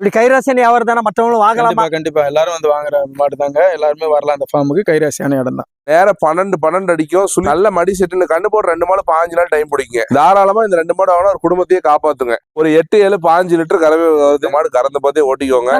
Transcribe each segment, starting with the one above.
இப்படி கைராசியான வியாபாரம் தானே மற்றவங்களும் வாங்கலாமா? கண்டிப்பா எல்லாரும் வந்து வாங்குற மாடு தாங்க எல்லாருமே வரலாம் அந்த ஃபார்முக்கு கைராசியான இடம் தான் நேரம் பன்னெண்டு பன்னெண்டு அடிக்கும். சுழி நல்ல மடி செட்டுன்னு கண்ணு போட்டு ரெண்டு மாடு பாஞ்சு நாள் டைம் பிடிக்குங்க தாராளமா இந்த ரெண்டு மாடு ஆகணும் ஒரு குடும்பத்தையே காப்பாத்துங்க. ஒரு எட்டு ஏழு பாஞ்சு லிட்டர் கறவை மாடு கறந்து பார்த்தே ஓட்டிக்கோங்க.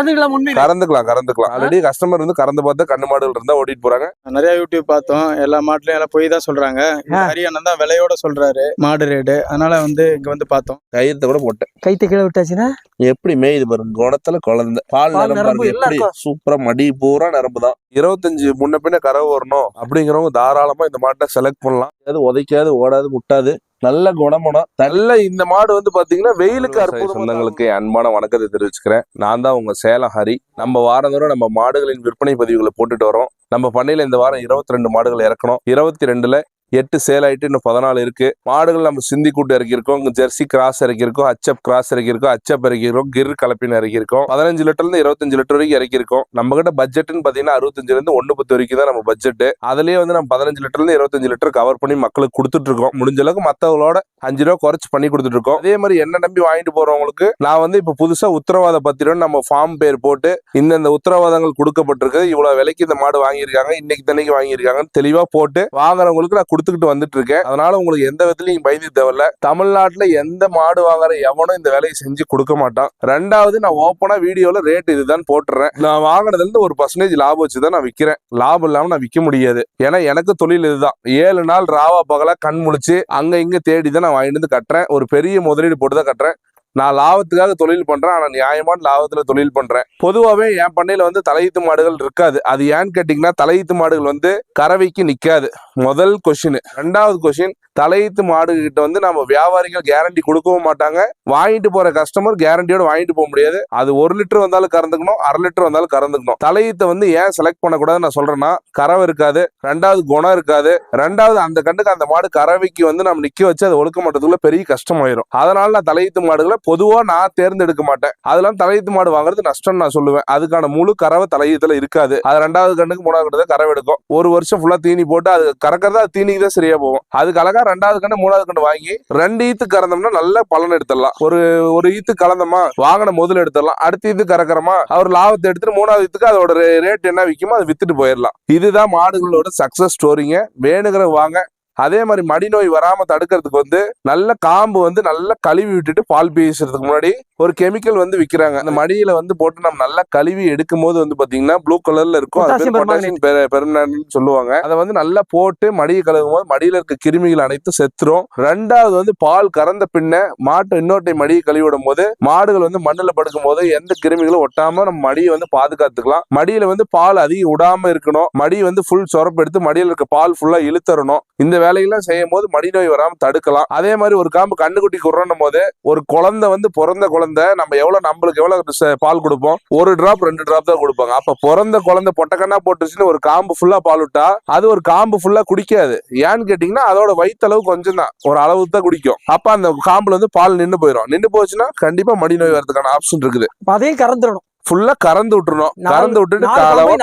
கறந்துக்கலாம் கறந்துக்கலாம் ஆல்ரெடி கஸ்டமர் வந்து கறந்து பார்த்தா கண்ணு மாடுகள் இருந்தா ஓட்டிட்டு போறாங்க. நிறைய யூடியூப் பார்த்தோம். எல்லா மாட்டுலயும் எல்லாம் போய் தான் சொல்றாங்க. இந்த ஆ. ஹரியானா தான் விலையோட சொல்றாரு. மாடு ரேட்டு அதனால வந்து இங்க வந்து பார்த்தோம். கயிறுத்த கூட போட்டேன். கைத்த கீழே விட்டாச்சுன்னா? எப்படி மேயுது பாருங்க. குணத்துல குழந்தை. பால் நரம்பு எப்படி. சூப்பரா மடி பூரா நரம்பு தான் இருபத்தஞ்சு முன்ன பின்ன கறவை வரணும். அப்படிங்கிறவங்க தாராளமா இந்த மாட்டை செலக்ட் பண்ணலாம். அது உதைக்காது ஓடாது முட்டாது. நல்ல குணமனம் நல்ல இந்த மாடு வந்து பாத்தீங்கன்னா வெயிலுக்கு அற்புதம் சொந்தங்களுக்கு அன்பான வணக்கத்தை தெரிவிச்சுக்கிறேன். நான் தான் உங்க சேலம் ஹரி. நம்ம வாரந்தோறும் நம்ம மாடுகளின் விற்பனை பதிவுகளை போட்டுட்டு வரோம். நம்ம பண்ணையில இந்த வாரம் இருபத்தி ரெண்டு மாடுகள் இறக்கணும். இருபத்தி ரெண்டுல எட்டு சேல் ஆயிட்டு இன்னும் பதினாலு இருக்கு. மாடுகள் நம்ம சிந்தி கூட்டு இறக்கியிருக்கோம். ஜெர்சி கிராஸ் இறக்கியிருக்கோம். அச்சப் கிராஸ் இறக்கியிருக்கோம். அச்சப் இறக்கியிருக்கோம். கிர் கலப்பின் இறக்கியிருக்கோம். பதினஞ்சு லிட்டர்ல இருந்து இருபத்தஞ்சு லிட்டர் வரைக்கும் இறக்கியிருக்கோம். நம்ம கிட்ட பட்ஜெட்னு பாத்தீங்கன்னா அறுபத்தஞ்சுல இருந்து பத்து வரைக்கும் தான் நம்ம பட்ஜெட் அதுலயே வந்து நம்ம பதினஞ்சு லிட்டர்ல இருந்து இருபத்தஞ்சு லிட்டர் கவர் பண்ணி மக்களுக்கு கொடுத்துட்டு இருக்கோம். முடிஞ்ச அளவுக்கு மத்தவங்களோட அஞ்சு ரூபா குறைச்சு பண்ணி கொடுத்துட்டு இருக்கோம். அதே மாதிரி என்ன நம்பி வாங்கிட்டு போறவங்களுக்கு நான் வந்து இப்ப புதுசா உத்தரவாத பத்திரம் நம்ம ஃபார்ம் பேர் போட்டு இந்தந்த உத்தரவாதங்கள் கொடுக்கப்பட்டிருக்கு இவ்வளவு விலைக்கு இந்த மாடு வாங்கியிருக்காங்க. இன்னைக்கு தண்ணிக்கு வாங்கியிருக்காங்கன்னு தெளிவா போட்டு வாங்குறவங்களுக்கு நான் கொடுத்துக்கிட்டு வந்துட்டு இருக்கேன் அதனால உங்களுக்கு எந்த விதத்துலையும் பயந்து தேவையில்ல. தமிழ்நாட்டுல எந்த மாடு வாங்குற எவனும் இந்த வேலையை செஞ்சு கொடுக்க மாட்டான். ரெண்டாவது நான் ஓப்பனா வீடியோல ரேட் இதுதான் போட்டுறேன். நான் வாங்கினதுல இருந்து ஒரு பர்சன்டேஜ் லாபம் வச்சு தான் நான் விற்கிறேன் லாபம் இல்லாம நான் விற்க முடியாது. ஏன்னா எனக்கு தொழில் இதுதான். ஏழு நாள் ராவா பகலா கண் முழிச்சு அங்க இங்க தேடி தான் நான் வாங்கிட்டு வந்து கட்டுறேன். ஒரு பெரிய முதலீடு போட்டு தான் கட்டுறேன். நான் லாபத்துக்காக தொழில் பண்றேன் ஆனா நியாயமான லாபத்துல தொழில் பண்றேன். பொதுவாவே என் பண்ணையில வந்து தலையீத்து மாடுகள் இருக்காது. அது ஏன்னு கேட்டீங்கன்னா தலையீத்து மாடுகள் வந்து கறவைக்கு நிக்காது. முதல் கொஸ்டின் ரெண்டாவது கொஸ்டின் தலையீத்து மாடு கிட்ட வந்து நம்ம வியாபாரிகள் கேரண்டி கொடுக்கவும் மாட்டாங்க. வாங்கிட்டு போற கஸ்டமர் கேரண்டியோட வாங்கிட்டு போக முடியாது. அது ஒரு லிட்டர் வந்தாலும் கறந்துக்கணும் அரை லிட்டர் வந்தாலும் கறந்துக்கணும். தலையீத்தை வந்து ஏன் செலக்ட் பண்ணக்கூடாதுன்னு நான் சொல்றேன்னா கறவை இருக்காது ரெண்டாவது குணம் இருக்காது. ரெண்டாவது அந்த கண்டுக்கு அந்த மாடு கறவைக்கு வந்து நம்ம நிக்க வச்சு அதை ஒழுக்க மாட்டதுக்குள்ள பெரிய கஷ்டமாயிரும். அதனால நான் தலையீத்து மாடுகளை பொதுவா நான் தேர்ந்தெடுக்க மாட்டேன். அதெல்லாம் தலையீத்து மாடு வாங்குறது நஷ்டம் நான் சொல்லுவேன். அதுக்கான முழு கறவை தலையீத்துல இருக்காது. அது ரெண்டாவது கண்ணுக்கு மூணாவது கண்டு கறவை எடுக்கும். ஒரு வருஷம் ஃபுல்லா தீனி போட்டு அது கறக்கறதா அது தீனிக்கு தான் சரியா போகும். அதுக்கு அழகா ரெண்டாவது கண்ணு மூணாவது கண்ணு வாங்கி ரெண்டு ஈத்து கறந்தோம்னா நல்ல பலன் எடுத்துடலாம். ஒரு ஒரு ஈத்து கலந்தோமா வாங்கின முதல்ல எடுத்துடலாம். அடுத்த ஈத்து கறக்கிறோமா அவர் லாபத்தை எடுத்துட்டு மூணாவது ஈத்துக்கு அதோட ரேட் என்ன விற்குமோ அதை வித்துட்டு போயிடலாம். இதுதான் மாடுகளோட சக்சஸ் ஸ்டோரிங்க வேணுங்கிற வாங்க. அதே மாதிரி மடி நோய் வராம தடுக்கிறதுக்கு வந்து நல்ல காம்பு வந்து நல்லா கழுவி விட்டுட்டு பால் பேசுறதுக்கு முன்னாடி ஒரு கெமிக்கல் வந்து விக்கிறாங்க. அந்த மடியில வந்து போட்டு நம்ம நல்லா கழுவி எடுக்கும் போது வந்து பாத்தீங்கன்னா ப்ளூ கலர்ல இருக்கும். அது Potassium பேர் permanganate. potassium per- permanganate சொல்லுவாங்க. அதை வந்து நல்லா போட்டு மடியை கழுவும் போது மடியில இருக்க கிருமிகள் அனைத்தும் செத்துரும். ரெண்டாவது வந்து பால் கறந்த பின்ன மாட்டு இன்னொரு டைம் மடியை கழுவி விடும் போது மாடுகள் வந்து மண்ணுல படுக்கும் போது எந்த கிருமிகளும் ஒட்டாம நம்ம மடியை வந்து பாதுகாத்துக்கலாம். மடியில வந்து பால் அதிகம் விடாம இருக்கணும். மடி வந்து ஃபுல் சொரப்பு எடுத்து மடியில இருக்க பால் ஃபுல்லா இழுத்தரணும். இந்த வேலையெல்லாம் செய்யும் போது மடி நோய் வராம தடுக்கலாம். அதே மாதிரி ஒரு காம்பு கண்ணுக்குட்டி குறணும் போது ஒரு குழந்தை வந்து பிறந்த குழந்தை நம்ம எவ்வளவு நம்மளுக்கு எவ்வளவு பால் கொடுப்போம்? ஒரு டிராப் ரெண்டு டிராப் தான் கொடுப்பாங்க. அப்ப பிறந்த குழந்தை பொட்டக்கண்ணா போட்டுச்சுன்னு ஒரு காம்பு ஃபுல்லா பால் விட்டா அது ஒரு காம்பு ஃபுல்லா குடிக்காது. ஏன்னு கேட்டீங்கன்னா அதோட வயிற்றளவு கொஞ்சம் தான் ஒரு அளவு தான் குடிக்கும். அப்ப அந்த காம்புல வந்து பால் நின்று போயிடும் நின்று போச்சுன்னா கண்டிப்பா மடி நோய் வரதுக்கான ஆப்ஷன் இருக்குது. அதையும் கறந்துடணும். ஃபுல்லா கறந்து விட்டுறணும். கறந்து விட்டுட்டு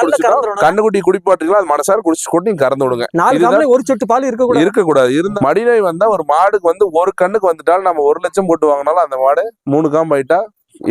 குடிச்சிட்டோம் கறந்துடணும். கண்ணுக்குட்டி குடிப்பாட்டுக்கலாம் அது மனசார குடிச்சு கொண்டு நீங்க கறந்து விடுங்க. நாலு ஒரு சொட்டு பால் இருக்க கூடாது இருக்கக்கூடாது. இருந்த மடிநோய் வந்தா ஒரு மாடுக்கு வந்து ஒரு கண்ணுக்கு வந்துட்டாலும் நம்ம ஒரு லட்சம் போட்டு வாங்கினாலும் அந்த மாடு மூணு காம்பு ஆயிட்டா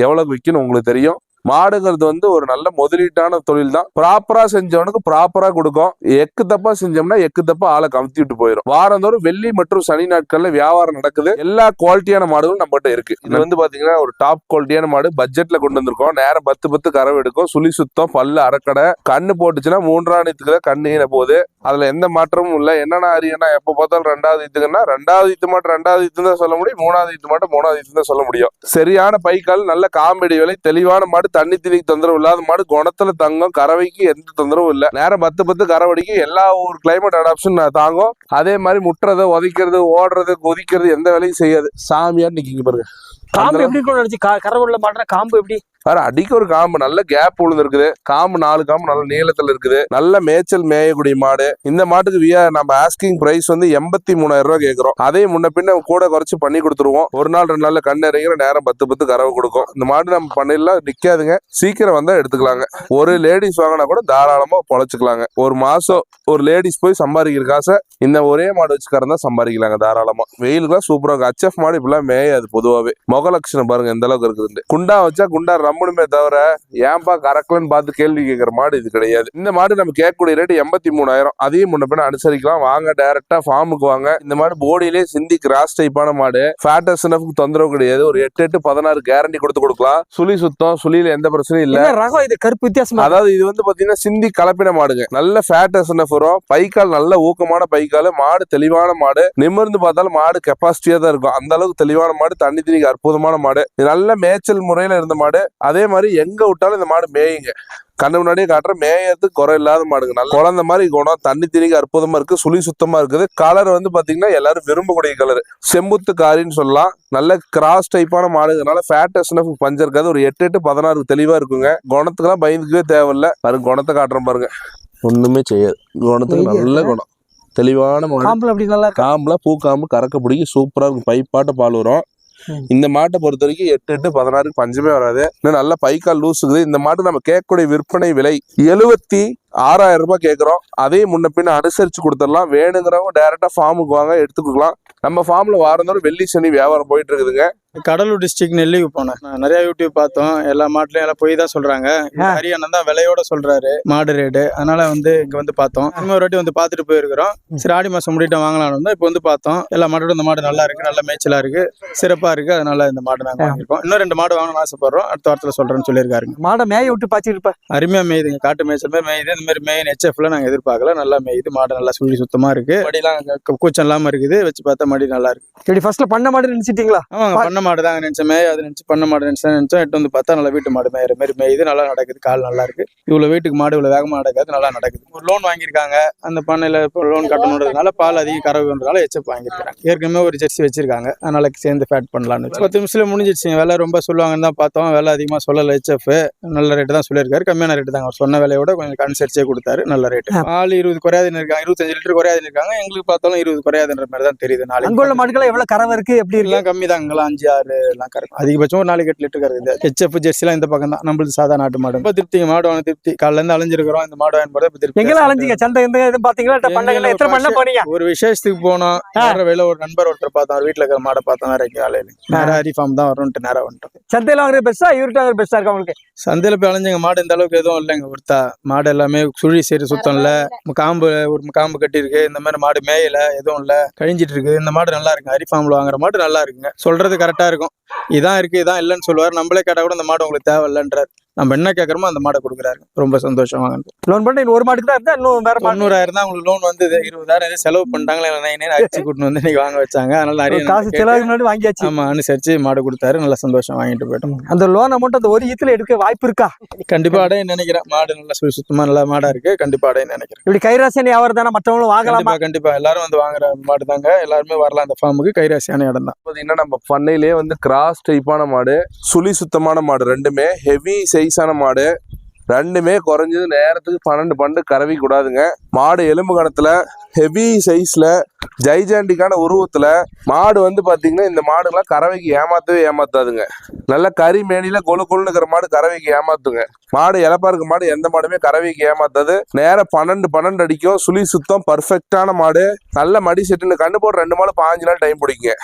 எவ்வளவு விற்கணும் உங்களுக்கு தெரியும். மாடுங்கிறது வந்து ஒரு நல்ல முதலீட்டான தொழில் தான் ப்ராப்பரா செஞ்சவனுக்கு ப்ராப்பரா கொடுக்கும். எக்கு தப்பா செஞ்சோம்னா எக்கு தப்பா ஆளை கமுத்தி விட்டு போயிடும் வாரந்தோறும் வெள்ளி மற்றும் சனி நாட்கள்ல வியாபாரம் நடக்குது. எல்லா குவாலிட்டியான மாடுகளும் நம்மகிட்ட இருக்கு. இது வந்து பாத்தீங்கன்னா ஒரு டாப் குவாலிட்டியான மாடு பட்ஜெட்ல கொண்டு வந்திருக்கோம். நேரம் பத்து பத்து கறவை எடுக்கும். சுழி சுத்தம் பல்லு அரைக்கடை கண்ணு போட்டுச்சுன்னா மூன்றாம் நீத்துக்கு தான் கண்ணு ஈன போகுது. அதுல எந்த மாற்றமும் இல்லை. என்னன்னா அரியனா எப்ப பார்த்தாலும் ரெண்டாவது இத்துக்குன்னா ரெண்டாவது இத்து மாட்டு ரெண்டாவது ஈத்து தான் சொல்ல முடியும். மூணாவது ஈத்து மாட்டு மூணாவது ஈத்து தான் சொல்ல முடியும். சரியான பைக்கால் நல்ல காமெடி விலை தெளிவான மாடு தண்ணி திணிக்கு தொந்தரவு இல்லாத மாடு குணத்துல தங்கும் கறவைக்கு எந்த தொந்தரவும் இல்ல. நேரம் பத்து பத்து கறவடிக்கு எல்லா ஒரு கிளைமேட் அடாப்ஷன் தாங்கும். அதே மாதிரி முட்டுறது உதைக்கிறது ஓடுறது கொதிக்கிறது எந்த வேலையும் செய்யாது. சாமியா நிக்கிங்க பாருங்க. காம்பு எப்படி கறவை உள்ள மாட்டேன் காம்பு எப்படி? வேற அடிக்க ஒரு காம்பு நல்ல கேப் விழுந்துருக்குது காம்பு நாலு காம்பு நல்ல நீளத்துல இருக்குது. நல்ல மேய்ச்சல் மேயக்கூடிய மாடு. இந்த மாட்டுக்கு வியா நம்ம ஆஸ்கிங் பிரைஸ் வந்து எண்பத்தி மூணாயிரம் ரூபாய் கேட்குறோம் அதே முன்ன பின்ன கூட குறைச்சு பண்ணி கொடுத்துருவோம். ஒரு நாள் ரெண்டு நாளில் கண்ணு இறங்கிற நேரம் பத்து பத்து கறவை கொடுக்கும். இந்த மாடு நம்ம பண்ணிடலாம் நிக்காதுங்க. சீக்கிரம் வந்தா எடுத்துக்கலாங்க. ஒரு லேடிஸ் வாங்கினா கூட தாராளமா பொழைச்சிக்கலாங்க. ஒரு மாசம் ஒரு லேடிஸ் போய் சம்பாதிக்கிற காசை இந்த ஒரே மாடு வச்சு தான் சம்பாதிக்கலாங்க தாராளமா. வெயிலுக்குலாம் சூப்பராக இருக்கும் ஹச்எஃப் மாடு இப்பெல்லாம் மேயாது பொதுவாகவே முக முகலட்சணம் பாருங்க எந்த அளவுக்கு இருக்குது குண்டா வச்சா குண்டா ரம்மணுமே தவிர ஏன்பா கறக்கலன்னு பார்த்து கேள்வி கேட்கிற மாடு இது கிடையாது. இந்த மாடு நம்ம கேட்கக்கூடிய ரேட் எண்பத்தி மூணாயிரம். அதையும் முன்ன பின்ன அனுசரிக்கலாம். வாங்க டைரக்டா ஃபார்முக்கு வாங்க. இந்த மாடு போடியிலே சிந்தி கிராஸ் டைப்பான மாடு. ஃபேட்டஸ்னஃப்க்கு தொந்தரவு கிடையாது. ஒரு எட்டு எட்டு பதினாறு கேரண்டி கொடுத்து கொடுக்கலாம். சுழி சுத்தம் சுழியில எந்த பிரச்சனையும் இல்ல. ரகம்? இது கருப்பு வித்தியாசமா அதாவது இது வந்து பாத்தீங்கன்னா சிந்தி கலப்பின மாடுங்க. நல்ல ஃபேட்டஸ்னஃப் வரும். பைக்கால் நல்ல ஊக்கமான பைக்கால். மாடு தெளிவான மாடு. நிமிர்ந்து பார்த்தாலும் மாடு கெப்பாசிட்டியா தான் இருக்கும். அந்த அளவுக்கு தெளிவான மாடு. தண்ணி திணிக்கு அற்புதமான மாடு. இது நல்ல மேய்ச்சல் முறையில இருந்த மாடு. அதே மாதிரி எங்க விட்டாலும் இந்த மாடு மேயுங்க. கண்ணு முன்னாடியே காட்டுற மேயறதுக்கு குறை இல்லாத மாடுங்க. நல்ல குழந்தை மாதிரி குணம் தண்ணி திணிக்கு அற்புதமா இருக்கு சுழி சுத்தமா இருக்குது. கலர் வந்து பாத்தீங்கன்னா எல்லாரும் விரும்பக்கூடிய கலர் செம்புத்து காரின்னு சொல்லலாம். நல்ல கிராஸ் டைப்பான மாடுங்கனால ஃபேட்டஸ்னஃப் பஞ்சம் இருக்காது. ஒரு எட்டு எட்டு பதினாறு தெளிவா இருக்குங்க. குணத்துக்கெல்லாம் பயந்துக்கவே தேவையில்ல. பாருங்க குணத்தை காட்டுறேன் பாருங்க. ஒண்ணுமே செய்யாது. குணத்துக்கு நல்ல குணம். தெளிவான மாடு. காம்புல அப்படி நல்லா காம்புல பூ காம்பு கறக்க பிடிக்கி சூப்பரா இருக்கும். பைப்பாட்ட பால் வரும். இந்த மாட்டை பொறுத்த வரைக்கும் எட்டு எட்டு பதினாறுக்கு பஞ்சமே வராது. இன்னும் நல்ல பைக்கால் லூசுக்குது இந்த மாட்டு நம்ம கேட்கக்கூடிய விற்பனை விலை எழுவத்தி ஆறாயிரம் ரூபாய் கேட்குறோம். அதையும் முன்ன பின்ன அனுசரிச்சு கொடுத்துடலாம். வேணுங்கிறவங்க டேரெக்டாக ஃபார்முக்கு வாங்க எடுத்துக்கலாம் நம்ம ஃபார்ம்ல வாரந்தோறும் வெள்ளி சனி வியாபாரம் போயிட்டு இருக்குதுங்க. கடலூர் டிஸ்ட்ரிக்ட் நெல்லிக்கு போனேன். நிறைய யூடியூப் பார்த்தோம். எல்லா மாட்டுலயும் எல்லாம் போய் தான் சொல்றாங்க. இந்த ஆ. ஹரியானா தான் விலையோட சொல்றாரு. மாடு ரேட்டு அதனால வந்து இங்க வந்து பார்த்தோம். இன்னும் ஒரு வாட்டி வந்து பார்த்துட்டு போயிருக்கிறோம். சரி ஆடி மாசம் முடிட்ட வாங்கலாம்னு வந்தோம். இப்போ வந்து பார்த்தோம். எல்லா மாட்டோட இந்த மாடு நல்லா இருக்கு. நல்ல மேய்ச்சலா இருக்கு. சிறப்பா இருக்கு. அதனால இந்த மாடு நாங்க ஆ. வாங்கியிருக்கோம். இன்னும் ரெண்டு மாடு வாங்கணும்னு ஆசைப்படுறோம். அடுத்த வாரத்துல சொல்றேன்னு சொல்லியிருக்காருங்க. மாடை மேய விட்டு பாய்ச்சிட்டு இருப்ப. அருமையா மேயுதுங்க காட்டு மேய்ச்சல் மேயுது. இந்த மாதிரி மேயின் ஹெச்எஃப்ல நாங்க எதிர்பார்க்கல. நல்லா மேயுது. மாடு நல்லா சுழி சுத்தமா இருக்கு. மடியெல்லாம் கூச்சம் இல்லாம இருக்குது. வச்சு பார்த்தா மடி நல்லா இருக்கு. இப்படி ஃபர்ஸ்ட்ல பண்ண மாடு நினைச்சிட்டீங்களா? ஆமாங்க பண்ண மாடு தாங்க நினைச்சேன். மேய அது நினைச்சு பண்ண மாடு நினைச்சேன். நினைச்சோம் எட்டு வந்து பார்த்தா நல்லா வீட்டு மாடு மேயிற மாதிரி மேயுது நல்லா நடக்குது. கால் நல்லா இருக்கு. இவ்வளவு வீட்டுக்கு மாடு இவ்வளவு வேகமா நடக்காது. நல்லா நடக்குது. ஒரு லோன் வாங்கியிருக்காங்க. அந்த பண்ணையில இப்போ லோன் கட்டணுன்றதுனால பால் அதிக கறவுன்றதுனால எச்சப் வாங்கியிருக்காங்க ஏற்கனவே ஒரு ஜெர்சி வச்சிருக்காங்க. அதனால சேர்ந்து ஃபேட் பண்ணலாம்னு. பத்து நிமிஷத்துல முடிஞ்சிருச்சுங்க விலை ரொம்ப சொல்லுவாங்கன்னு தான் பார்த்தோம். விலை அதிகமா சொல்லல ஹெச்எஃப் நல்ல ரேட்டு தான் சொல்லியிருக்காரு. கம்மியான ரேட்டு தாங்க. அவர் சொன்ன விலையோட கொஞ்சம் அனுசரிச்சே கொடுத்தாரு. நல்ல ரேட்டு பால் இருபது குறையாதுன்னு இருக்காங்க. இருபத்தஞ்சு லிட்டர் குறையாதுன்னு இருக்காங்க. எங்களுக்கு பார்த்தாலும் இருபது குறையாதுன்ற மாதிரி தான் தெரியுது. அங்க உள்ள நாளைக்கு மாடுகள் எவ்வளவு கறவை இருக்கு? எப்படி எல்லாம் கம்மி தான் அங்கெல்லாம் அஞ்சு ஆறு எல்லாம் கறக்கும். அதிகபட்சம் ஒரு நாளைக்கு எட்டு லிட்டர் கறக்குது. ஹெச்எஃப் ஜெர்சிலாம் இந்த பக்கம் தான். நம்மளுக்கு சாதா நாட்டு மாடு. ரொம்ப திருப்திங்க. மாடு வாங்க திருப்தி. காலைல இருந்து அலைஞ்சிருக்கிறோம். இந்த மாடு வாங்கி இப்ப திருப்தி. எங்கெல்லாம் அலைஞ்சீங்க? சந்தை எந்த எதுவும் பாத்தீங்களா? எத்தனை பண்ண போனீங்க? ஒரு விசேஷத்துக்கு போனோம். வர வேலை ஒரு நண்பர் ஒருத்தர் பார்த்தோம். அவர் வீட்டுல இருக்கிற மாடை பார்த்தோம். வேற எங்கேயும் ஆலையில நேரம் ஹரி ஃபார்ம் தான் வரணும்ட்டு நேரம் வந்துட்டோம். சந்தையில வாங்குறது பெஸ்டா இவர்கிட்ட வாங்குறது பெஸ்டா இருக்கு உங்களுக்கு? சந்தையில போய் அலைஞ்சுங்க மாடு இந்த அளவுக்கு எதுவும் இல்லைங்க ஒருத்தா மாடு எல்லாமே சுழி சரி சுத்தம் இல்ல. காம்பு ஒரு காம்பு கட்டி இருக்கு இந்த மாதிரி மாடு மேயல எதுவும் இல்ல. கழிஞ்சிட்டு இருக்கு. இந்த மாடு நல்லா இருக்கு. ஹரி ஃபார்ம்ல வாங்குற மாடு நல்லா இருக்குங்க. சொல்றது கரெக்டா இருக்கும். இதான் இருக்கு இதான் இல்லைன்னு சொல்லுவார். நம்மளே கேட்டா கூட இந்த மாடு உங்களுக்கு தேவையில்லைன்றார். நம்ம என்ன கேட்கறோமோ அந்த மாடை கொடுக்குறாரு. ரொம்ப சந்தோஷம் வாங்க லோன் பண்ண இன்னும் ஒரு மாட்டுக்கு தான் இருந்தா இன்னும் வேற மாடு. தொண்ணூறாயிரம் தான் உங்களுக்கு லோன் வந்தது. இருபதாயிரம் எதுவும் செலவு பண்ணிட்டாங்களே நைன் அடிச்சு கூட்டின்னு வந்து நீங்க வாங்க வச்சாங்க. அதனால நிறைய காசு கேட்டு, செலவுக்கு முன்னாடி வாங்கியாச்சு. ஆமா அனுசரிச்சு மாடு கொடுத்தாரு. நல்ல சந்தோஷம் வாங்கிட்டு போயிட்டோம். அந்த லோன் அமௌண்ட் அந்த ஒரு ஈத்துல எடுக்க வாய்ப்பு இருக்கா? கண்டிப்பா அடைய நினைக்கிறேன். மாடு நல்லா சுழி சுத்தமா நல்ல மாடா இருக்கு. கண்டிப்பா அடைய நினைக்கிறேன். இப்படி கைராசன் வியாபாரம் தானே மற்றவங்களும் வாங்கலாமா? கண்டிப்பா கண்டிப்பா. எல்லாரும் வந்து வாங்குற மாடு தாங்க. எல்லாருமே வரலாம் அந்த ஃபார்முக்கு கைராசியான இடம் தான். பாத்தீங்கன்னா நம்ம பண்ணையிலேயே வந்து கிராஸ் டைப்பான மாடு சுழி சுத்தமான மாடு ரெண்டுமே ஹெவி சைஸான மாடு. ரெண்டுமே குறைஞ்சது நேரத்துக்கு பன்னெண்டு பன்னெண்டு கறவி கூடாதுங்க மாடு எலும்பு கணத்தில் ஹெவி சைஸில் ஜைஜாண்டிக்கான உருவத்துல மாடு வந்து பாத்தீங்கன்னா இந்த மாடுலாம் கறவைக்கு ஏமாத்தவே ஏமாத்தாதுங்க. நல்ல கறி மேனில கொழு கொழுன்னு இருக்கிற மாடு கறவைக்கு ஏமாத்துங்க. மாடு இழப்பா இருக்க மாடு எந்த மாடுமே கறவைக்கு ஏமாத்தாது. நேரம் பன்னெண்டு பன்னெண்டு அடிக்கும். சுழி சுத்தம் பர்ஃபெக்டான மாடு. நல்ல மடி செட்டுன்னு கண்ணு போட்டு ரெண்டு மாடு பாஞ்சு நாள் டைம் பிடிக்குங்க.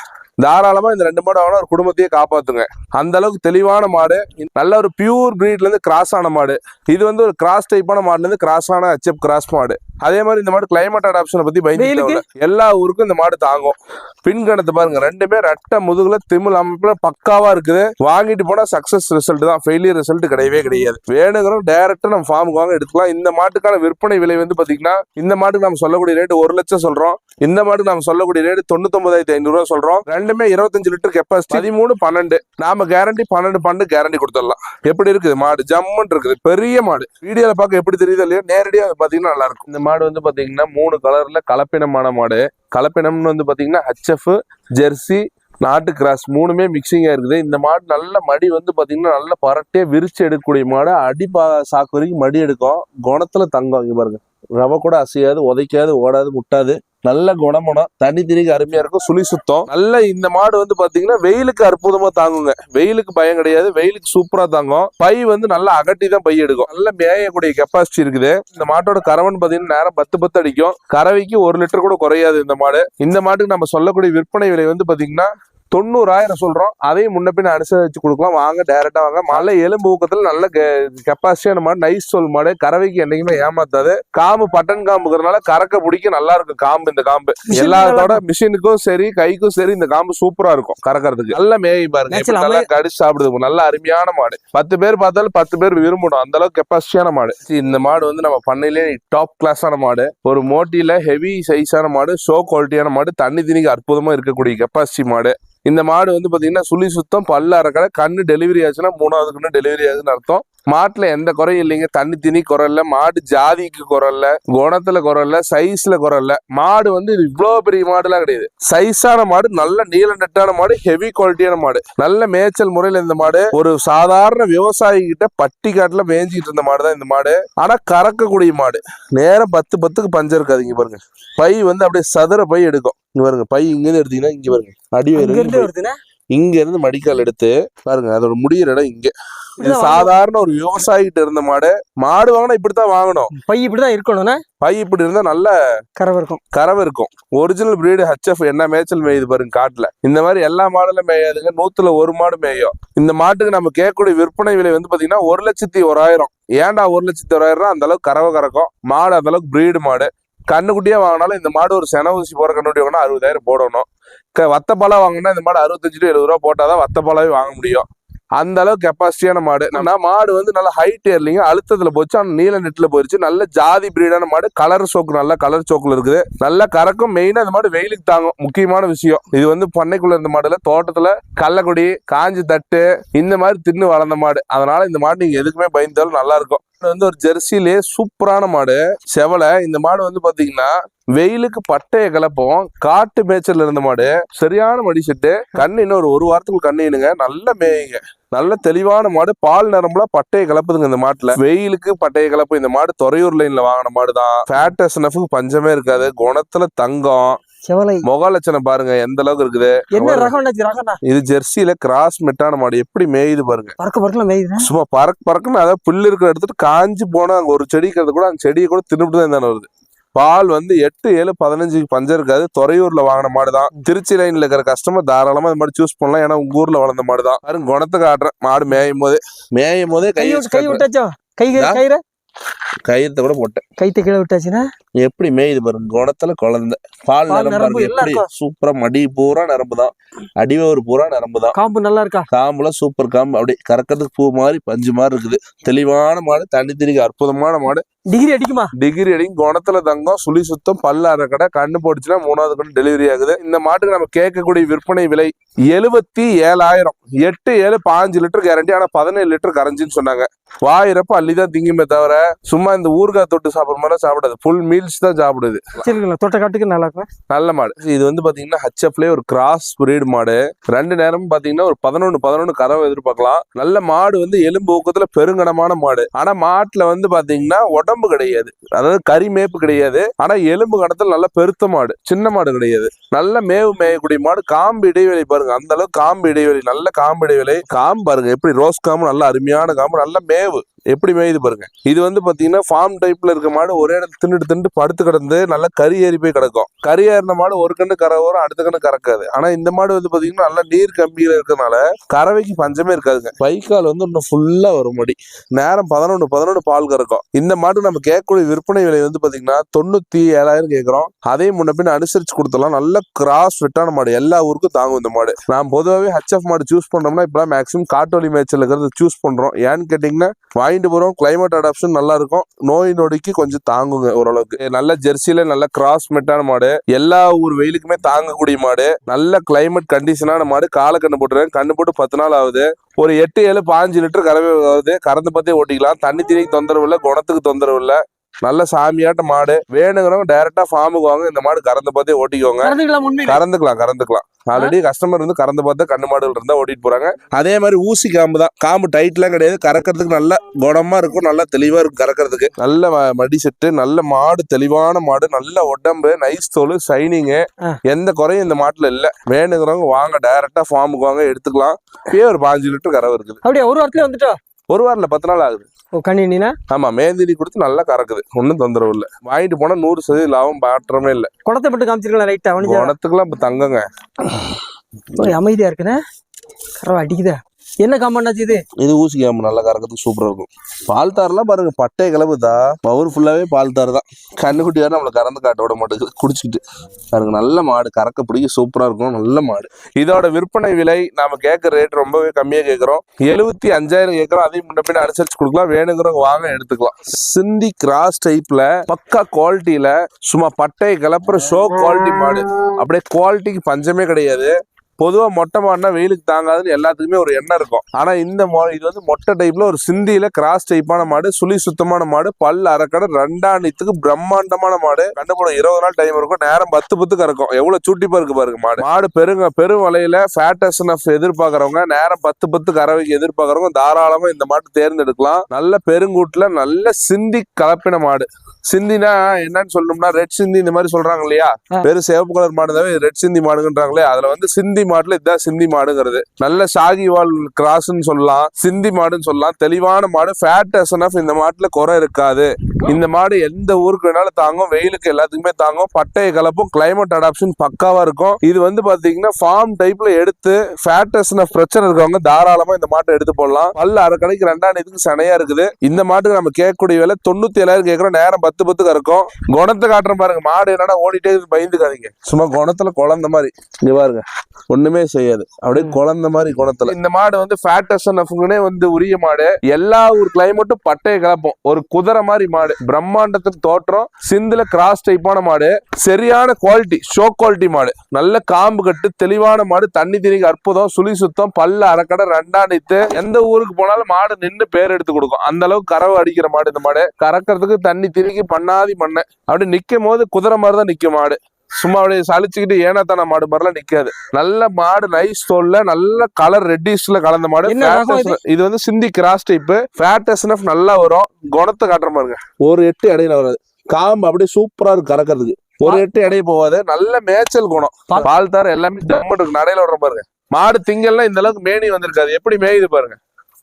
தாராளமா இந்த ரெண்டு மாடு ஆகணும் ஒரு குடும்பத்தையே காப்பாத்துங்க. அந்த அளவுக்கு தெளிவான மாடு. நல்ல ஒரு பியூர் பிரீட்ல இருந்து கிராஸ் ஆன மாடு. இது வந்து ஒரு கிராஸ் டைப்பான மாடுல இருந்து கிராஸ் ஆன ஹெச்எப் கிராஸ் மாடு. அதே மாதிரி இந்த மாடு கிளைமேட் அடாப்ஷனை பத்தி பயந்து. எல்லா ஊருக்கும் இந்த மாடு தாங்கும். பின்கணத்தை பாருங்க ரெண்டுமே ரெட்டை முதுகுல திமிழ் அமைப்புல பக்காவா இருக்குது. வாங்கிட்டு போனா சக்சஸ் ரிசல்ட் தான். ஃபெயிலியர் ரிசல்ட் கிடையவே கிடையாது. வேணுங்கிறோம் டைரக்டா நம்ம ஃபார்முக்கு வாங்க எடுத்துக்கலாம். இந்த மாட்டுக்கான விற்பனை விலை வந்து பாத்தீங்கன்னா இந்த மாட்டுக்கு நம்ம சொல்லக்கூடிய ரேட் ஒரு லட்சம் சொல்றோம். இந்த மாட்டுக்கு நம்ம சொல்லக்கூடிய ரேட் தொண்ணூத்தொன்பதாயிரத்தி ஐநூறு ரூபா சொல்றோம். ரெண்டுமே இருபத்தஞ்சு லிட்டர் கெப்பாசிட்டி பதிமூணு பன்னெண்டு. நாம கேரண்டி பன்னெண்டு பன்னெண்டு கேரண்டி கொடுத்துடலாம். எப்படி இருக்குது? மாடு ஜம்முன்னு இருக்குது. பெரிய மாடு. வீடியோல பார்க்க எப்படி தெரியுதோ இல்லையோ? நேரடியா பாத்தீங்கன்னா நல்லா இருக்கும். இந்த மாடு வந்து பார்த்தீங்கன்னா மூணு கலரில் கலப்பினமான மாடு. கலப்பினம்னு வந்து பார்த்தீங்கன்னா ஹச்எஃப் ஜெர்சி நாட்டு கிராஸ் மூணுமே மிக்சிங்காக இருக்குது. இந்த மாடு நல்ல மடி வந்து பார்த்தீங்கன்னா நல்ல பரட்டே விரிச்சு எடுக்கக்கூடிய மாடு. அடி பா சாக்கு வரைக்கும் மடி எடுக்கும். குணத்தில் தங்கம் இங்கே பாருங்க. ரவை கூட அசையாது உதைக்காது ஓடாது முட்டாது. நல்ல குணமனம் தண்ணி திரிக்கு அருமையா இருக்கும் சுழி சுத்தம். நல்ல இந்த மாடு வந்து பாத்தீங்கன்னா வெயிலுக்கு அற்புதமா தாங்குங்க. வெயிலுக்கு பயம் கிடையாது வெயிலுக்கு சூப்பரா தாங்கும். பை வந்து நல்லா அகட்டி தான் பை எடுக்கும். நல்ல மேயக்கூடிய கெப்பாசிட்டி இருக்குது. இந்த மாட்டோட கறவன் பாத்தீங்கன்னா நேரம் பத்து பத்து அடிக்கும். கறவைக்கு ஒரு லிட்டர் கூட குறையாது இந்த மாடு. இந்த மாட்டுக்கு நம்ம சொல்லக்கூடிய விற்பனை விலை வந்து பாத்தீங்கன்னா தொண்ணூறாயிரம் சொல்றோம். அதையும் முன்ன பின்ன அனுசரிச்சு கொடுக்கலாம். வாங்க டைரக்டா வாங்க. மலை எலும்பு ஊக்கத்துல நல்ல கெப்பாசிட்டியான மாடு நைஸ் சொல் மாடு. கறவைக்கு என்னைக்குமே ஏமாத்தாது. காம்பு பட்டன் காம்புங்கிறதுனால கறக்க பிடிக்க நல்லா இருக்கும் காம்பு இந்த காம்பு. எல்லாத்தோட மிஷினுக்கும் சரி கைக்கும் சரி இந்த காம்பு சூப்பரா இருக்கும் கறக்கறதுக்கு. நல்ல மேய் பாருங்க. நல்லா கடிச்சு சாப்பிடுது நல்ல அருமையான மாடு. பத்து பேர் பார்த்தாலும் பத்து பேர் விரும்பணும். அந்த அளவுக்கு கெப்பாசிட்டியான மாடு. இந்த மாடு வந்து நம்ம பண்ணையிலே டாப் கிளாஸான மாடு. ஒரு மோட்டில ஹெவி சைஸான மாடு ஷோ குவாலிட்டியான மாடு. தண்ணி திணிக்கு அற்புதமா இருக்கக்கூடிய கெப்பாசிட்டி மாடு. இந்த மாடு வந்து பார்த்தீங்கன்னா சுழி சுத்தம் பல்லு அறக்கடை கண்ணு டெலிவரி ஆச்சுன்னா மூணாவது கண்ணு டெலிவரி ஆகுதுன்னு அர்த்தம். மாட்டுல எந்த குறையும் இல்லைங்க. தண்ணி திணி குறை மாடு ஜாதிக்கு குறை குணத்தில் குணத்துல சைஸில் இல்ல சைஸ்ல மாடு வந்து இது இவ்வளவு பெரிய மாடுலாம் கிடையாது. சைஸான மாடு நல்ல நீல நெட்டான மாடு ஹெவி குவாலிட்டியான மாடு. நல்ல மேய்ச்சல் முறையில் இந்த மாடு ஒரு சாதாரண விவசாயி கிட்ட பட்டி காட்டுல மேய்ஞ்சிட்டு இருந்த மாடு தான் இந்த மாடு. ஆனா கறக்கக்கூடிய மாடு. நேரம் பத்து பத்துக்கு பஞ்சம் இருக்காதுங்க பாருங்க. பை வந்து அப்படியே சதுர பை எடுக்கும். இங்க பாருங்க பை இங்க இருந்து எடுத்தீங்கன்னா இங்க பாருங்க அடி வயிறு இங்க இருந்து மடிக்கால் எடுத்து பாருங்க அதோட முடியிற இடம் இங்க. இது சாதாரண ஒரு விவசாயிகிட்ட இருந்த மாடு மாடு வாங்கினா இப்படித்தான் வாங்கணும். பை இப்படிதான் இருக்கணும்னா? பை இப்படி இருந்தா நல்ல கறவை இருக்கும். கறவை இருக்கும். ஒரிஜினல் பிரீடு ஹச்எஃப் என்ன மேய்ச்சல் மேயுது பாருங்க காட்டுல. இந்த மாதிரி எல்லா மாடுல மேயாதுங்க நூத்துல ஒரு மாடு மேயும். இந்த மாட்டுக்கு நம்ம கேட்கக்கூடிய விற்பனை விலை வந்து பாத்தீங்கன்னா ஒரு லட்சத்தி ஓராயிரம். ஏன்டா ஒரு லட்சத்தி ஓராயிரம் அந்த அளவுக்கு கறவை கறக்கும். மாடு அந்த அளவுக்கு பிரீடு மாடு. கண்ணுக்குட்டியா வாங்கினாலும் இந்த மாடு ஒரு சென ஊசி போகிற கண்ணுக்குட்டி வாங்கினா அறுபதாயிரம் போடணும். க- வத்தப்பாலா வாங்கினா இந்த மாடு அறுபத்தஞ்சு டு எழுபது ரூபா போட்டாதான் வத்தப்பாலாவே வாங்க முடியும். அந்த அளவுக்கு கெப்பாசிட்டியான மாடு. ஆனா மாடு வந்து நல்லா ஹைட் ஏர்லிங்க அழுத்தத்தில் போச்சு. ஆனால் நீல நெட்டில் போயிடுச்சு நல்ல ஜாதி பிரீடான மாடு. கலர் சோக்கு நல்லா கலர் சோக்கில் இருக்குது. நல்லா கறக்கும். மெயினாக இந்த மாடு வெயிலுக்கு தாங்கும். முக்கியமான விஷயம். இது வந்து பண்ணைக்குள்ள இருந்த மாடுல தோட்டத்தில் கள்ளக்குடி காஞ்சி தட்டு இந்த மாதிரி தின்னு வளர்ந்த மாடு. அதனால இந்த மாடு நீங்கள் எதுக்குமே பயந்தாலும் நல்லா இருக்கும். இது வந்து ஒரு ஜெர்சிலே சூப்பரான மாடு. செவலை இந்த மாடு வந்து பாத்தீங்கன்னா வெயிலுக்கு பட்டையை கலப்போம். காட்டு மேய்ச்சல் இருந்த மாடு. சரியான மடி செட்டு. கண்ணு இன்னும் ஒரு ஒரு வாரத்துக்கு கண்ணு இனுங்க நல்ல மேயுங்க. நல்ல தெளிவான மாடு. பால் நரம்புல பட்டையை கலப்புதுங்க இந்த மாட்டுல. வெயிலுக்கு பட்டையை கலப்பு. இந்த மாடு துறையூர் லைன்ல வாங்கின மாடு தான் ஃபேட்டஸ்னஃபுக்கு பஞ்சமே இருக்காது. குணத்துல தங்கம். செவலை. முக லட்சணம் பாருங்க எந்த அளவுக்கு இருக்குது? என்ன ரகம் இது ஜெர்சியில கிராஸ் மெட்டான மாடு. எப்படி மேயுது பாருங்க. பறக்க பறக்கல மேயுதுன்னா சும்மா பறக்கு பறக்குன்னு அதாவது புல்லு இருக்கிற எடுத்துட்டு காஞ்சு போனா அங்க ஒரு செடி இருக்கிறது கூட அந்த செடியை கூட தின்னுட்டு தான் தானே வருது. பால் வந்து எட்டு ஏழு பதினஞ்சுக்கு பஞ்சம் இருக்காது. துறையூர்ல வாங்கின மாடு தான் திருச்சி லைன்ல இருக்கிற கஸ்டமர் தாராளமா இந்த மாதிரி சூஸ் பண்ணலாம். ஏன்னா உங்க ஊர்ல வளர்ந்த மாடு தான் பாருங்க குணத்தை காட்டுறேன். மாடு மேயும் போதே மேயும் போதே கை கை விட்டு கை விட்டாச்சோ? கை கை- ஆ? கயிற கூட போட்டேன். கைத்த கீழே விட்டாச்சுன்னா? எப்படி மேயுது பாருங்க குணத்துல குழந்தை. பால் நரம்பு பாருங்க எப்படி. சூப்பரா மடி பூரா நரம்பு தான் அடிவவர் பூரா நரம்பு தான் காம்பு நல்லா இருக்கா? காம்புல சூப்பர் காம்பு. அப்படியே கறக்கிறதுக்கு பூ மாதிரி பஞ்சு மாதிரி இருக்குது. தெளிவான மாடு தண்ணி திரிக்கு அற்புதமான மாடு. டிகிரி அடிக்குமா? டிகிரி அடிக்கும். குணத்துல தங்கம் சுழி சுத்தம் பல்லு அரைக்கடை கண்ணு போட்டுச்சுன்னா மூணாவது கண்ணு டெலிவரி ஆகுது. இந்த மாட்டுக்கு நம்ம கேட்கக்கூடிய விற்பனை விலை எழுபத்தி ஏழாயிரம். எட்டு ஏழு பாஞ்சு லிட்டர் கேரண்டி ஆனா பதினேழு லிட்டர் கரைஞ்சின்னு சொன்னாங்க. வாயிறப்ப அள்ளிதான் திங்குமே தவிர சும்மா இந்த ஊறுகாய் தொட்டு சாப்பிடுற மாதிரி சாப்பிடாது. ஃபுல் மீல்ஸ் தான் சாப்பிடுது. சரிங்களா தொட்ட காட்டுக்கு நல்லா இருக்கும்? நல்ல மாடு. இது வந்து பாத்தீங்கன்னா ஹச்எஃப்ல ஒரு கிராஸ் பிரீடு மாடு. ரெண்டு நேரமும் பாத்தீங்கன்னா ஒரு பதினொன்னு பதினொன்னு கறவை எதிர்பார்க்கலாம். நல்ல மாடு வந்து எலும்பு ஊக்கத்துல பெருங்கனமான மாடு. ஆனா மாட்டுல வந்து பாத்தீங்கன்னா உடம்பு கிடையாது. அதாவது கறி மேய்ப்பு கிடையாது. ஆனா எலும்பு கணத்துல நல்ல பெருத்த மாடு. சின்ன மாடு கிடையாது. நல்ல மேவு மேயக்கூடிய மாடு. காம்பு இடைவெளி பாருங்க. அந்த அளவுக்கு காம்பு இடைவெளி நல்ல காம்பு இடைவெளி. காம்பு பாருங்க. எப்படி ரோஸ் காம்பு நல்ல அருமையான காம்பு நல்ல மேவு. எப்படி மேயுது பாருங்க. இது வந்து பாத்தீங்கன்னா ஃபார்ம் டைப்ல இருக்க மாடு ஒரே இடத்துல தின்னுட்டு தின்னுட்டு படுத்து கிடந்து நல்லா கறி ஏறி போய் கிடக்கும். கறி ஏறின மாடு ஒரு கண்ணு கரை வரும் அடுத்த கண்ணு கறக்காது ஆனா இந்த மாடு வந்து பாத்தீங்கன்னா நல்ல நீர் கம்பியில இருக்கறனால கறவைக்கு பஞ்சமே இருக்காதுங்க. வைக்கால் வந்து இன்னும் ஃபுல்லா வரும் மடி. நேரம் பதினொன்று பதினொன்று பால் கறக்கும். இந்த மாடு நம்ம கேட்கக்கூடிய விற்பனை விலை வந்து பாத்தீங்கன்னா தொண்ணூத்தி ஏழாயிரம் கேட்கறோம். அதையும் முன்ன பின்ன அனுசரிச்சு கொடுத்தலாம் நல்ல கிராஸ் ஃபிட்டான மாடு. எல்லா ஊருக்கும் தாங்கும் இந்த மாடு. நான் பொதுவாகவே ஹச்எஃப் மாடு சூஸ் பண்ணோம்னா இப்பெல்லாம் மேக்ஸிமம் காட்டோலி மேய்ச்சல் இருக்கிறது சூஸ் பண்றோம். ஏன்னு கேட்டீங்கன்னா வாங்கிட்டு போகிறோம் கிளைமேட் அடாப்ஷன் நல்லா இருக்கும் நோய் நொடிக்கு கொஞ்சம் தாங்குங்க ஓரளவுக்கு. நல்ல ஜெர்சியில நல்ல கிராஸ் மெட்டான மாடு. எல்லா ஊர் வெயிலுக்குமே தாங்கக்கூடிய மாடு. நல்ல கிளைமேட் கண்டிஷனான மாடு. காலை கண்ணு போட்டுறேன். கண்ணு போட்டு பத்து நாள் ஆகுது. ஒரு எட்டு ஏழு பாஞ்சு லிட்டர் கறவை ஆகுது கறந்து பார்த்தே ஓட்டிக்கலாம். தண்ணி தீனிக்கு தொந்தரவு இல்லை குணத்துக்கு தொந்தரவு இல்லை. நல்ல சாமியாட்ட மாடு. வேணுங்கிறவங்க டைரக்டா ஃபார்முக்கு வாங்க. இந்த மாடு கறந்து பார்த்தே ஓட்டிக்கோங்க. கறந்துக்கலாம் கறந்துக்கலாம் ஆல்ரெடி கஸ்டமர் வந்து கறந்து பார்த்தா கண்ணு மாடுகள் இருந்தா ஓட்டிட்டு போறாங்க. அதே மாதிரி ஊசி காம்பு தான். காம்பு டைட்லாம் கிடையாது. கறக்கிறதுக்கு நல்ல குணமா இருக்கும். நல்லா தெளிவா இருக்கும் கறக்கிறதுக்கு. நல்ல மடி செட்டு நல்ல மாடு தெளிவான மாடு நல்ல உடம்பு நைஸ் தோல் ஷைனிங்கு. எந்த குறையும் இந்த மாட்டுல இல்ல. வேணுங்கிறவங்க வாங்க. டைரக்டா ஃபார்முக்கு வாங்க. எடுத்துக்கலாம். இப்பயே ஒரு பாஞ்சு லிட்டர் கறவை இருக்குது. அப்படியே? ஒரு வாரத்துல வந்துட்டோ? ஒரு வாரில் பத்து நாள் ஆகுது. ஓ கண்ணினா ஆமா மேந்திரி கொடுத்து நல்லா கறக்குது. ஒன்றும் தொந்தரவு இல்லை. வாங்கிட்டு போனா நூறு சதவீதம் லாபம் மாற்றமே இல்லை. குளத்தை மட்டும் காமிச்சிருக்கலாம் ரைட்டா குணத்துக்குலாம் இப்ப தங்கங்க. அமைதியா இருக்குண்ணே. கறவை அடிக்குதே. என்ன காம்பவுண்டாச்சு இது? இது ஊசி கேம்பு நல்லா கறக்கிறதுக்கு சூப்பராக இருக்கும். பால் தாரெல்லாம் பாருங்க பட்டை கிளம்புதா? பவர் ஃபுல்லாகவே பால் தார் தான். கண்ணுக்குட்டி வேறு நம்மளை கறந்து காட்ட விட மாட்டேங்குது. குடிச்சிட்டு பாருங்க நல்ல மாடு. கறக்க பிடிக்க சூப்பராக இருக்கும். நல்ல மாடு. இதோட விற்பனை விலை நாம கேட்கற ரேட் ரொம்பவே கம்மியாக கேட்குறோம். எழுபத்தி அஞ்சாயிரம் கேட்குறோம் அதையும் முன்ன பின்ன அனுசரிச்சு கொடுக்கலாம். வேணுங்கிறவங்க வாங்க எடுத்துக்கலாம். சிந்தி கிராஸ் டைப்ல பக்கா குவாலிட்டியில சும்மா பட்டை கிளப்புற ஷோ குவாலிட்டி மாடு. அப்படியே குவாலிட்டிக்கு பஞ்சமே கிடையாது. பொதுவா மொட்டை மாடுனா வெயிலுக்கு தாங்காதுன்னு எல்லாத்துக்குமே ஒரு எண்ணம் இருக்கும். ஆனால் இந்த மா இது வந்து மொட்டை டைப்ல ஒரு சிந்தியில் கிராஸ் டைப்பான மாடு சுழி சுத்தமான மாடு பல் அரைக்கடை ரெண்டாணித்துக்கு பிரம்மாண்டமான மாடு. கண்டுபிடும் இருபது நாள் டைம் இருக்கும் நேரம் பத்து பத்துக்கு இருக்கும் எவ்வளவு சூட்டி இருக்கு பாருங்க மாடு. மாடு பெருங்க பெரும் வலையில ஃபேட்டஸ்னஃப் எதிர்பார்க்குறவங்க நேரம் பத்து பத்து கறவைக்கு எதிர்பார்க்கறவங்க தாராளமாக இந்த மாட்டு தேர்ந்தெடுக்கலாம். நல்ல பெருங்கூட்டுல நல்ல சிந்தி கலப்பின மாடு. சிந்தினா என்னன்னு சொல்லணும்னா ரெட் சிந்தி இந்த மாதிரி சொல்றாங்க இல்லையா. வெறும் சிவப்பு கலர் மாடு தான் ரெட் சிந்தி மாடுங்கன்றாங்களே அதுல வந்து சிந்தி மாடுல இதுதான் சிந்தி மாடுங்கிறது. நல்ல சாகிவால் கிராஸ்ன்னு சொல்லலாம் சிந்தி மாடுன்னு சொல்லலாம். தெளிவான மாடு ஃபேட் எஸ்என்எஃப் இந்த மாட்டுல குறை இருக்காது. இந்த மாடு எந்த ஊருக்கு வேணாலும் தாங்கும் வெயிலுக்கு எல்லாத்துக்குமே தாங்கும் பட்டைய கலப்பும் கிளைமேட் அடாப்ஷன் பக்காவா இருக்கும். இது வந்து பாத்தீங்கன்னா ஃபார்ம் டைப்ல எடுத்து ஃபேட் எஸ்என்எஃப் பிரச்சனை இருக்கவங்க தாராளமா இந்த மாட்டை எடுத்து போடலாம். பல்லு அரை கடைக்கு ரெண்டாம் இதுக்கு சனையா இருக்குது. இந்த மாட்டுக்கு நம்ம கேட்கக்கூடிய விலை தொண்ணூத்தி ஏழாயிரம் கேட்கறோம் நேரம் பத்து பத்துக்கு இருக்கும். குணத்தை காட்டுறேன் பாருங்க மாடு என்னடா ஓடிட்டே பயந்துக்காதீங்க. சும்மா குணத்துல குழந்த மாதிரி. இங்க பாருங்க ஒண்ணுமே செய்யாது. அப்படியே குழந்த மாதிரி குணத்துல. இந்த மாடு வந்து ஃபேட்டஸ்னே வந்து உரிய மாடு. எல்லா ஊர் கிளைமேட்டும் பட்டையை கலப்போம். ஒரு குதிரை மாதிரி மாடு. பிரம்மாண்டத்தின் தோற்றம் சிந்துல கிராஸ் டைப்பான மாடு. சரியான குவாலிட்டி ஷோ குவாலிட்டி மாடு. நல்ல காம்பு கட்டு தெளிவான மாடு. தண்ணி திணிக்கு அற்புதம். சுழி சுத்தம் பல்லு அரைக்கடை ரெண்டாணித்து எந்த ஊருக்கு போனாலும் மாடு நின்று பேர் எடுத்து கொடுக்கும். அந்த அளவுக்கு கறவை அடிக்கிற மாடு இந்த மாடு. கறக்கிறதுக்கு தண்ணி திணிக்கி பண்ணாதி மண்ணை. அப்படி நிக்கும் போது குதிரை மாதிரி தான் நிக்கும் மாடு. சும்மா அப்படியே சலிச்சுக்கிட்டு ஏனாத்தான மாடு மாதிரிலாம் நிக்காது. நல்ல மாடு நைஸ் தோல்ல நல்ல கலர் ரெட்டிஷ்ல கலந்த மாடு. இது? வந்து சிந்தி கிராஸ் டைப் ஃபேட் எஸ்என்எஃப் நல்லா வரும். குணத்தை காட்டுற பாருங்க ஒரு எட்டு இடையில வராது. காம்பு அப்படியே சூப்பரா இருக்கு கறக்கிறதுக்கு. ஒரு எட்டு இடையே போகாது. நல்ல மேய்ச்சல் குணம். பால். தார எல்லாமே ஜம்மு இருக்கு. நடையில வர்ற பாருங்க மாடு திங்கள்லாம் இந்த அளவுக்கு மேனி வந்திருக்காது. எப்படி மேயுது பாருங்க.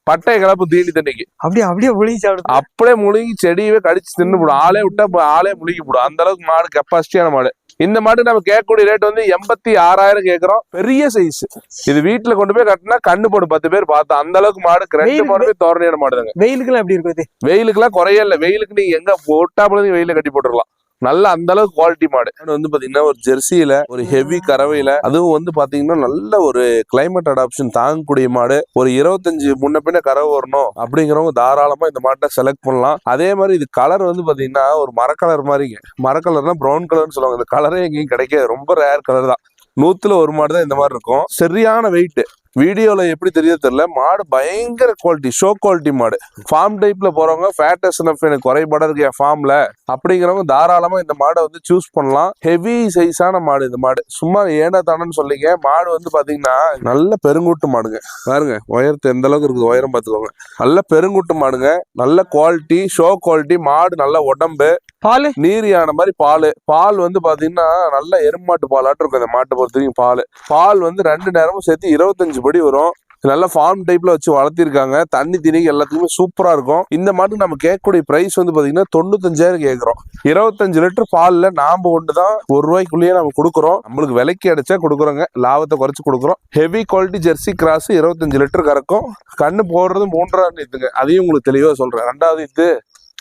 பட்டை கலப்பு தீனி தண்ணிக்கு அப்படியே அப்படியே ஒளிஞ்சு சாப்பிடுது அப்படியே முழுங்கி செடியவே கடிச்சு தின்னு போடும் ஆளே விட்டா ஆளே முழுகி போடும் அந்த அளவுக்கு மாடு கெப்பாசிட்டியான மாடு இந்த மாடு நம்ம கேட்கக்கூடிய ரேட் வந்து எண்பத்தி ஆறாயிரம் கேக்குறோம் பெரிய சைஸ் இது வீட்டுல கொண்டு போய் கட்டினா கண்ணு போடும் பத்து பேர் பார்த்தா அந்த அளவுக்கு மாடு ரெண்டு வெயில் மாடுமே தோரணையான மாடுதாங்க வெயிலுக்குலாம் எப்படி இருக்கும் இது வெயிலுக்குலாம் குறைய இல்ல வெயிலுக்கு நீங்க எங்க போட்டா போல வெயில கட்டி போட்டுடலாம் நல்ல அந்த அளவுக்கு குவாலிட்டி மாடு. வந்து பாத்தீங்கன்னா ஒரு ஜெர்சியில ஒரு ஹெவி கறவையில அதுவும் வந்து பாத்தீங்கன்னா நல்ல ஒரு கிளைமேட் அடாப்ஷன் தாங்கக்கூடிய மாடு. ஒரு இருபத்தஞ்சு முன்ன பின்ன கறவை வரணும் அப்படிங்கிறவங்க தாராளமா இந்த மாட்டை செலக்ட் பண்ணலாம். அதே மாதிரி இது கலர் வந்து பாத்தீங்கன்னா ஒரு மரக்கலர் மாதிரிங்க. மரக்கலர்னா ப்ரௌன் கலர்னு சொல்லுவாங்க. இந்த கலரே எங்கேயும் கிடைக்காது. ரொம்ப ரேர் கலர் தான். நூத்துல ஒரு மாடு தான் இந்த மாதிரி இருக்கும். சரியான வெயிட் வீடியோல எப்படி தெரியுது தெரியல மாடு பயங்கர குவாலிட்டி ஷோ குவாலிட்டி மாடு. ஃபார்ம் டைப்ல போறவங்க ஃபேட்டஸ் எனக்கு குறைபாடு இருக்கு என் ஃபார்ம்ல அப்படிங்கிறவங்க தாராளமா இந்த மாடை வந்து சூஸ் பண்ணலாம். ஹெவி சைஸான மாடு இந்த மாடு. சும்மா ஏனா தானன்னு சொல்லிங்க மாடு வந்து பாத்தீங்கன்னா நல்ல பெருங்கூட்டு மாடுங்க. பாருங்க உயரத்து எந்த அளவுக்கு இருக்குது உயரம் பார்த்துக்கோங்க நல்ல பெருங்கூட்டு மாடுங்க. நல்ல குவாலிட்டி ஷோ குவாலிட்டி மாடு நல்ல உடம்பு. பால்? நீர் யானை மாதிரி பால். பால் வந்து பாத்தீங்கன்னா நல்ல எருமாட்டு பாலாட்டம் இருக்கும் இந்த மாட்டை பொறுத்த வரைக்கும் பால். பால் வந்து ரெண்டு நேரமும் சேர்த்து இருபத்தஞ்சு படி வரும். நல்ல ஃபார்ம் டைப்ல வச்சு வளர்த்திருக்காங்க. தண்ணி திணி எல்லாத்துக்குமே சூப்பரா இருக்கும். இந்த மாட்டுக்கு நம்ம கேட்கக்கூடிய பிரைஸ் வந்து பாத்தீங்கன்னா தொண்ணூத்தஞ்சாயிரம் கேட்கறோம். இருபத்தஞ்சு லிட்டர் பால்ல நாம கொண்டு தான் ஒரு ரூபாய்க்குள்ளேயே நம்ம கொடுக்குறோம். நம்மளுக்கு விலைக்கு அடிச்சா கொடுக்குறோங்க. லாபத்தை குறைச்சு கொடுக்குறோம். ஹெவி குவாலிட்டி ஜெர்சி கிராஸ் இருபத்தஞ்சு லிட்டர் கறக்கும். கண்ணு போடுறது மூன்றாவது இதுங்க அதையும் உங்களுக்கு தெளிவா சொல்றேன். ரெண்டாவது இது.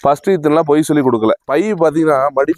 ஃபர்ஸ்ட் இதுலாம் பொய் சொல்லி கொடுக்கல. பை பாத்தீங்கன்னா மடி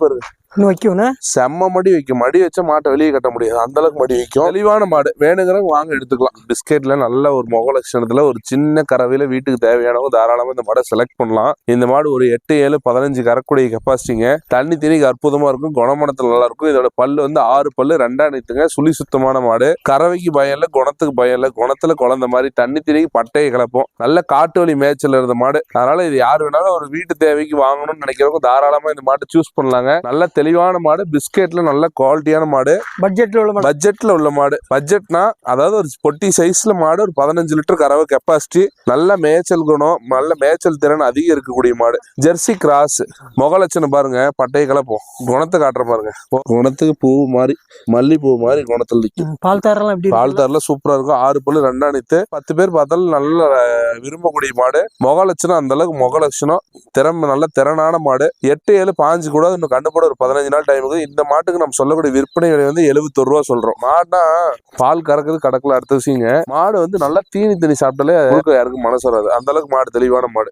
இன்னும் செம்ம மடி வைக்கும். மடி வச்சா மாட்டை வெளியே கட்ட முடியாது. அந்த அளவுக்கு மடி வைக்கும். தெளிவான மாடு. வேணுங்கிறவங்க வாங்க எடுத்துக்கலாம். பிஸ்கெட்ல நல்ல ஒரு முக லட்சணத்துல ஒரு சின்ன கறவையில வீட்டுக்கு தேவையானவங்க தாராளமா இந்த மாடை செலக்ட் பண்ணலாம். இந்த மாடு ஒரு எட்டு ஏழு பதினஞ்சு கறக்கூடிய கெப்பாசிட்டிங்க தண்ணி திணிக்கு அற்புதமா இருக்கும். குணமணத்துல நல்லா இருக்கும். இதோட பல்லு வந்து ஆறு பல்லு ரெண்டா நிறுத்துங்க சுழி சுத்தமான மாடு. கறவைக்கு பயம் இல்ல குணத்துக்கு பயம் இல்ல. குணத்துல குழந்த மாதிரி தண்ணி திணிக்கு பட்டையை கலப்போம் நல்ல காட்டு வழி மேய்ச்சல் இருந்த மாடு. அதனால இது யார் வேணாலும் ஒரு வீட்டு தேவைக்கு வாங்கணும்னு நினைக்கிறவங்க தாராளமா இந்த மாட்டை சூஸ் பண்ணலாங்க. நல்ல தெளிவான மாடு பிஸ்கெட்ல நல்ல குவாலிட்டியான மாடு. பட்ஜெட்ல உள்ள பட்ஜெட்ல உள்ள மாடு. பட்ஜெட்னா அதாவது ஒரு பொட்டி சைஸ்ல மாடு ஒரு பதினஞ்சு லிட்டர் கறவை கெப்பாசிட்டி நல்ல மேய்ச்சல் குணம் நல்ல மேய்ச்சல் திறன் அதிகம் இருக்கக்கூடிய மாடு. ஜெர்சி கிராஸ் முகலட்சணம் பாருங்க பட்டை கலப்போம் குணத்தை காட்டுற பாருங்க. குணத்துக்கு பூ மாதிரி மல்லிப்பூ மாதிரி குணத்துல நிக்கும். பால் தாரெல்லாம் எப்படி பால் இருக்கு தரல சூப்பரா இருக்கும். ஆறு பல்லு ரெண்டாணித்து பத்து பேர் பார்த்தாலும் நல்ல விரும்பக்கூடிய மாடு. முக லட்சணம் அந்த அளவுக்கு முக லட்சணம். திறமை நல்ல திறனான மாடு. எட்டு ஏழு பாஞ்சு கூட இன்னும் கண்டுபட ஒரு பதினஞ்சு நாள் டைமுக்கு இந்த மாட்டுக்கு நம்ம சொல்லக்கூடிய விற்பனை விலை வந்து எழுபத்தொரு ரூபா சொல்றோம். மாடுனா பால் கறக்குது கடக்கல அடுத்த விஷயங்க. மாடு வந்து நல்லா தீனி தண்ணி சாப்பிட்டாலே யாருக்கும் மனசு வராது. அந்த அளவுக்கு மாடு தெளிவான மாடு.